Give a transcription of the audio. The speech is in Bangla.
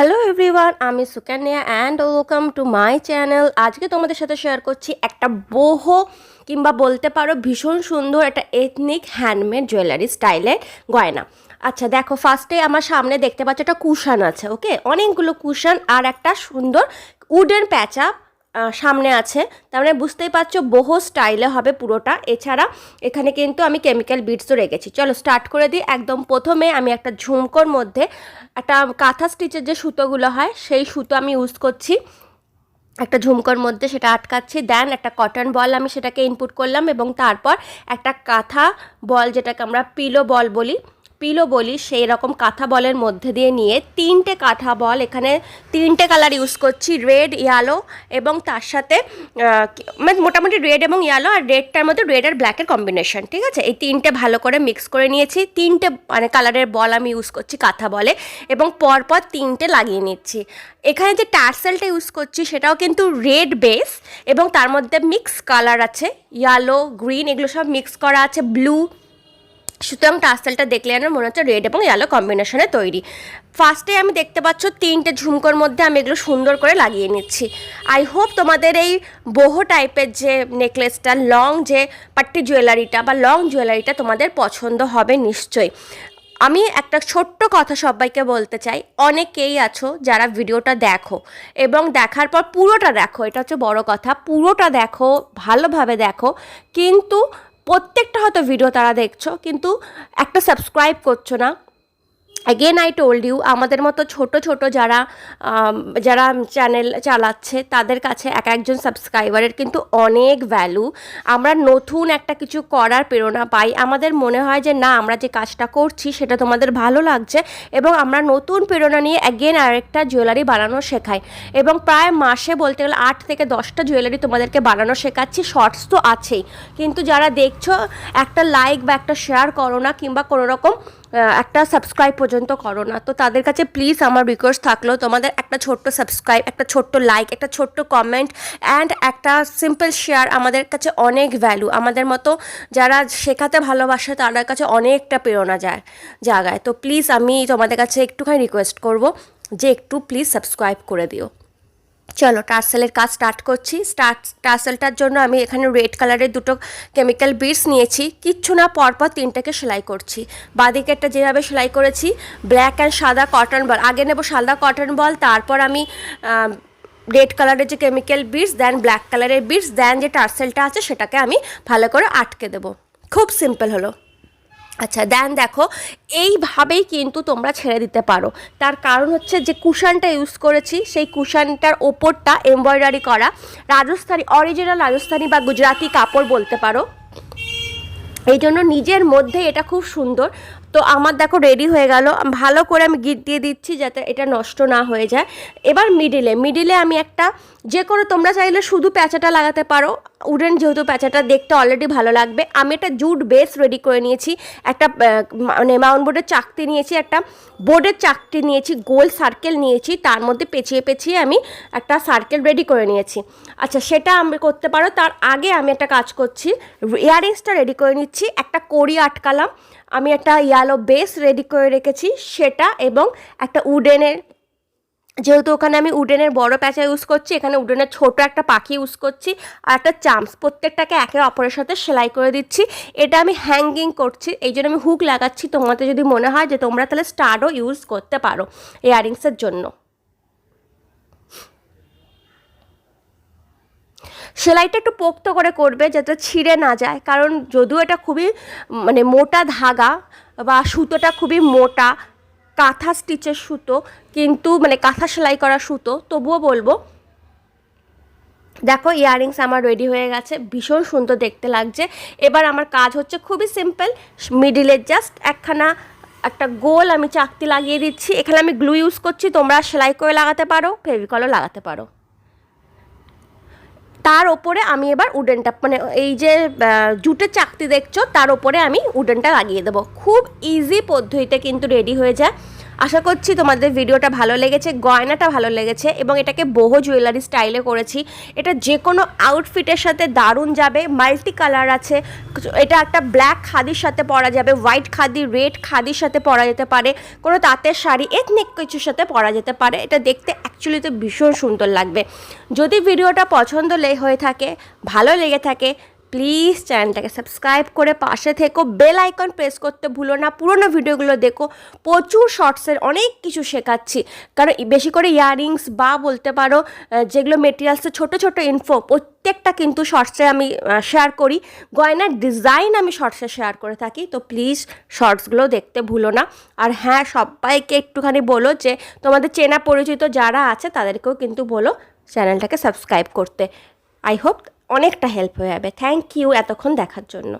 হ্যালো এভরিওয়ান আমি Sukanya and welcome to my channel আজকে তোমাদের সাথে শেয়ার করছি একটা বহু কিংবা বলতে পারো ভীষণ সুন্দর একটা এথনিক হ্যান্ডমেড জুয়েলারি স্টাইলের গয়না। আচ্ছা দেখো ফার্স্টে আমার সামনে দেখতে পাচ্ছ একটা কুশান আছে ওকে অনেকগুলো কুশান আর একটা সুন্দর উডেন প্যাচা সামনে আছে। তার মানে বুঝতেই পারছ, বহু স্টাইলে হবে পুরোটা। এছাড়া এখানে কিন্তু আমি কেমিক্যাল বিটসও রেখেছি। চলো স্টার্ট করে দিই। একদম প্রথমে আমি একটা ঝুমকোর মধ্যে একটা কাঁথা স্টিচের যে সুতোগুলো হয়, সেই সুতো আমি ইউজ করছি। একটা ঝুমকোর মধ্যে সেটা আটকাচ্ছি। দেন একটা কটন বল আমি সেটাকে ইনপুট করলাম এবং তারপর একটা কাঁথা বল যেটাকে আমরা পিলো বল বলি পিলো বলি, সেই রকম কাঁথা বলের মধ্যে দিয়ে নিয়ে তিনটে কাঁথা বল এখানে তিনটে কালার ইউজ করছি রেড ইয়ালো এবং তার সাথে মানে মোটামুটি রেড এবং ইয়ালো আর রেডটার মধ্যে রেড আর ব্ল্যাকের কম্বিনেশন ঠিক আছে? এই তিনটে ভালো করে মিক্স করে নিয়েছি, তিনটে মানে কালারের বল আমি ইউজ করছি কাঁথা বলে এবং পরপর তিনটে লাগিয়ে নিচ্ছি। এখানে যে টার্সেলটা ইউজ করছি সেটাও কিন্তু রেড বেস এবং তার মধ্যে মিক্স কালার আছে ইয়েলো গ্রিন এগুলো সব মিক্স করা আছে ব্লু সুতরাং টার্সেলটা দেখলে আমার মনে হচ্ছে রেড এবং ইয়েলো কম্বিনেশনে তৈরি। ফার্স্টে আমি দেখতে পাচ্ছ তিনটে ঝুমকোর মধ্যে আমি এগুলো সুন্দর করে লাগিয়ে নিচ্ছি। আই হোপ তোমাদের এই বহু টাইপের যে নেকলেসটা লং যে পাট্টি জুয়েলারিটা বা লং জুয়েলারিটা তোমাদের পছন্দ হবে নিশ্চয়ই। আমি একটা ছোট্ট কথা সবাইকে বলতে চাই, অনেকেই আছো যারা ভিডিওটা দেখো এবং দেখার পর পুরোটা দেখো, এটা হচ্ছে বড় কথা, পুরোটা দেখো, ভালোভাবে দেখো, কিন্তু প্রত্যেকটা হয়তো ভিডিও তারা দেখছ কিন্তু একটা সাবস্ক্রাইব করছ না অ্যাগেন আই টোল্ড ইউ আমাদের মতো ছোট ছোট যারা যারা চ্যানেল চালাচ্ছে, তাদের কাছে এক একজন সাবস্ক্রাইবারের কিন্তু অনেক ভ্যালু আমরা নতুন একটা কিছু করার প্রেরণা পাই। আমাদের মনে হয় যে, না, আমরা যে কাজটা করছি, সেটা তোমাদের ভালো লাগছে এবং আমরা নতুন প্রেরণা নিয়ে অ্যাগেন আরেকটা জুয়েলারি বানানো শেখাই। এবং প্রায় মাসে বলতে গেলে আট থেকে দশটা জুয়েলারি তোমাদেরকে বানানো শেখাচ্ছি। শর্টস তো আছেই। কিন্তু যারা দেখছ, একটা লাইক বা একটা শেয়ার করো না কিংবা কোনো রকম একটা সাবস্ক্রাইব পর্যন্ত করো না। তো তাদের কাছে প্লিজ আমার রিকোয়েস্ট থাকল তোমাদের একটা ছোট্ট সাবস্ক্রাইব একটা ছোট্ট লাইক একটা ছোট্ট কমেন্ট অ্যান্ড একটা সিম্পল শেয়ার আমাদের কাছে অনেক ভ্যালু আমাদের মতো যারা শেখাতে ভালোবাসে তাদের কাছে অনেকটা প্রেরণা যায় জায়গায় তো প্লিজ আমি তোমাদের কাছে একটুখানি রিকোয়েস্ট করব যে একটু প্লিজ সাবস্ক্রাইব করে দিও। চলো টার্সেলের কাজ স্টার্ট করছি। স্টার্ট টার্সেলটার জন্য আমি এখানে রেড কালারের দুটো কেমিক্যাল বিটস নিয়েছি। কিচ্ছু না, পরপর তিনটাকে সেলাই করছি। বাদিকেরটা যেভাবে সেলাই করেছি ব্ল্যাক অ্যান্ড সাদা কটন বল আগে নেব সাদা কটন বল তারপর আমি রেড কালারের যে কেমিক্যাল বিটস দেন ব্ল্যাক কালারের বিটস দেন যে টার্সেলটা আছে, সেটাকে আমি ভালো করে আটকে দেবো। খুব সিম্পল হলো। আচ্ছা দেন দেখো, এইভাবেই কিন্তু তোমরা ছেড়ে দিতে পারো। তার কারণ হচ্ছে যে কুশানটা ইউজ করেছি, সেই কুশানটার ওপরটা এমব্রয়ডারি করা। রাজস্থানী অরিজিনাল রাজস্থানী বা গুজরাতি কাপড় বলতে পারো। এই জন্য নিজের মধ্যে এটা খুব সুন্দর। তো আমার দেখো রেডি হয়ে গেল। ভালো করে আমি গিট দিয়ে দিচ্ছি যাতে এটা নষ্ট না হয়ে যায়। এবার মিডিলে মিডিলে আমি একটা যে কোনো তোমরা চাইলে শুধু প্যাঁচাটা লাগাতে পারো। উডেন যেহেতু প্যাঁচাটা দেখতে অলরেডি ভালো লাগবে। আমি একটা জুট বেস রেডি করে নিয়েছি। একটা মানে মাউন্ট বোর্ডের চাকতি নিয়েছি, একটা বোর্ডের চাকতি নিয়েছি, গোল সার্কেল নিয়েছি। তার মধ্যে পেঁচিয়ে পেঁচিয়ে আমি একটা সার্কেল রেডি করে নিয়েছি। আচ্ছা সেটা আমি করতে পারো। তার আগে আমি একটা কাজ করছি। ইয়াররিংসটা রেডি করে নিচ্ছি। একটা কড়ি আটকালাম। আমি একটা ইয়ালো বেস রেডি করে রেখেছি, সেটা এবং একটা উডেনের যেহেতু ওখানে আমি উডেনের বড় প্যাঁচা ইউজ করছি, এখানে উডেনের ছোট একটা পাখি ইউজ করছি, আর একটা চামস প্রত্যেকটাকে একে অপরের সাথে সেলাই করে দিচ্ছি। এটা আমি হ্যাঙ্গিং করছি, এই জন্য আমি হুক লাগাচ্ছি। তোমাদের যদি মনে হয় যে তোমরা তাহলে স্টারও ইউজ করতে পারো ইয়ারিংসের জন্য। সেলাইটা একটু পোক্ত করে করবে যাতে ছিঁড়ে না যায়। কারণ যদিও এটা খুবই মানে মোটা ধাগা বা সুতোটা খুবই মোটা, কাঁথা স্টিচের সুতো, কিন্তু মানে কাঁথা সেলাই করা সুতো, তবুও বলব, দেখো ইয়াররিংস আমার রেডি হয়ে গেছে, ভীষণ সুন্দর দেখতে লাগছে। এবার আমার কাজ হচ্ছে খুবই সিম্পল মিডিলে জাস্ট একখানা একটা গোল আমি চাকতি লাগিয়ে দিচ্ছি। এখানে আমি গ্লু ইউজ করছি, তোমরা সেলাই করে লাগাতে পারো ফেভিকলও লাগাতে পারো। তার ওপরে আমি এবার উডেনটা মানে এই যে জুটের চাকতি দেখছ, তার ওপরে আমি উডেনটা লাগিয়ে দেবো। খুব ইজি পদ্ধতিতে কিন্তু রেডি হয়ে যায়। আশা করছি তোমাদের ভিডিওটা ভালো লেগেছে, গয়নাটা ভালো লেগেছে এবং এটাকে বহু জুয়েলারি স্টাইলে করেছি। এটা যে কোনো আউটফিটের সাথে দারুণ যাবে মাল্টি কালার আছে, এটা একটা ব্ল্যাক খাদির সাথে পরা যাবে হোয়াইট খাদি রেড খাদির সাথে পরা যেতে পারে, কোনো তাঁতের শাড়ি এথনিক কিছুর সাথে পরা যেতে পারে, এটা দেখতে অ্যাকচুয়ালিতে ভীষণ সুন্দর লাগবে। যদি ভিডিওটা পছন্দ হয়ে থাকে, ভালো লেগে থাকে প্লিজ চ্যানেলটাকে সাবস্ক্রাইব করে পাশে থেকো, বেল আইকন প্রেস করতে ভুলো না, পুরোনো ভিডিওগুলো দেখো। প্রচুর শর্টসের অনেক কিছু শেখাচ্ছি। কারণ বেশি করে ইয়াররিংস বা বলতে পারো যেগুলো মেটেরিয়ালসের ছোট ছোট ইনফো প্রত্যেকটা কিন্তু শর্টসে আমি শেয়ার করি। গয়নার ডিজাইন আমি শর্টসে শেয়ার করে থাকি, তো প্লিজ শর্টসগুলো দেখতে ভুলো না। আর হ্যাঁ সবাইকে একটুখানি বলো যে, তোমাদের চেনা পরিচিত যারা আছে, তাদেরকেও কিন্তু বলো চ্যানেলটাকে সাবস্ক্রাইব করতে। আই হোপ অনেকটা হেল্প হয়ে যাবে। থ্যাংক ইউ এতক্ষণ দেখার জন্য।